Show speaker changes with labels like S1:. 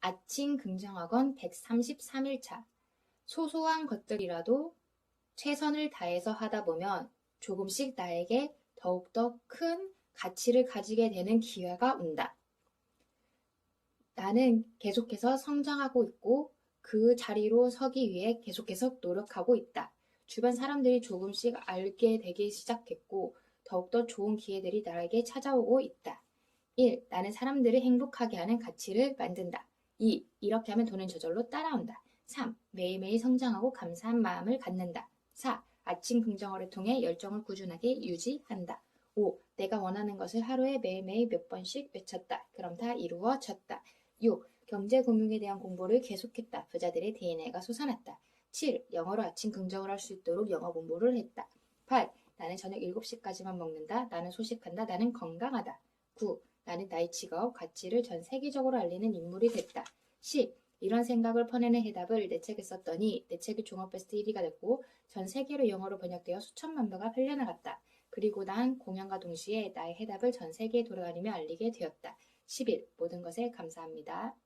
S1: 아침 긍정학원 133일차. 소소한 것들이라도 최선을 다해서 하다 보면 조금씩 나에게 더욱더 큰 가치를 가지게 되는 기회가 온다. 나는 계속해서 성장하고 있고 그 자리로 서기 위해 계속해서 노력하고 있다. 주변 사람들이 조금씩 알게 되기 시작했고 더욱더 좋은 기회들이 나에게 찾아오고 있다. 1. 나는 사람들을 행복하게 하는 가치를 만든다. 2. 이렇게 하면 돈은 저절로 따라온다. 3. 매일매일 성장하고 감사한 마음을 갖는다. 4. 아침 긍정어를 통해 열정을 꾸준하게 유지한다. 5. 내가 원하는 것을 하루에 매일매일 몇 번씩 외쳤다. 그럼 다 이루어졌다. 6. 경제 금융에 대한 공부를 계속했다. 부자들의 DNA가 솟아났다. 7. 영어로 아침 긍정을 할 수 있도록 영어 공부를 했다. 8. 나는 저녁 7시까지만 먹는다. 나는 소식한다. 나는 건강하다. 9. 나는 나의 직업, 가치를 전 세계적으로 알리는 인물이 됐다. 10. 이런 생각을 퍼내는 해답을 내 책에 썼더니 내 책이 종합 베스트 1위가 됐고 전 세계로 영어로 번역되어 수천만 부가 팔려나갔다. 그리고 난 공연과 동시에 나의 해답을 전 세계에 돌아다니며 알리게 되었다. 11. 모든 것에 감사합니다.